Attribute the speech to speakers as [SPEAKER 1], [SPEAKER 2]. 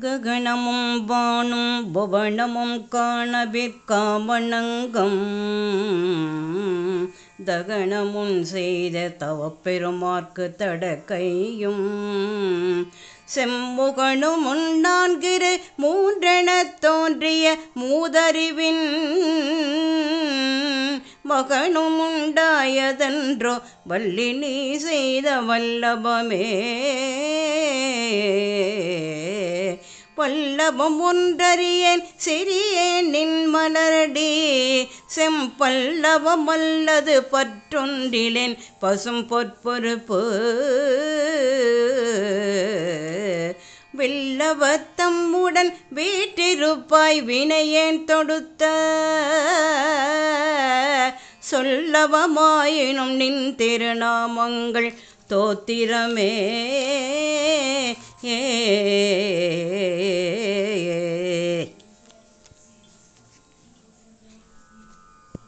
[SPEAKER 1] ககனமும் வானும் புவனமும் காணவிற்காமணங்கம் தகனமுன் செய்த தவப்பெருமார்க்கு தடக்கையும். செம்முகனும் உண்டான்கிற மூன்றெனத் தோன்றிய மூதறிவின். மகனும் உண்டாயதன்றோ வள்ளி நீ செய்த வல்லபமே. பல்லவம் ஒன்றறியேன் சிறியேன் நின் மலரடி. செம்பல்லவம் அல்லது பற்றொன்றிலேன் பசும் பொற்பொறுப்பு வில்லவத்தம்முடன் வீட்டிருப்பாய் வினையேன் தொடுத்த. சொல்லவமாயினும் நின் திருநாமங்கள் தோத்திரமே.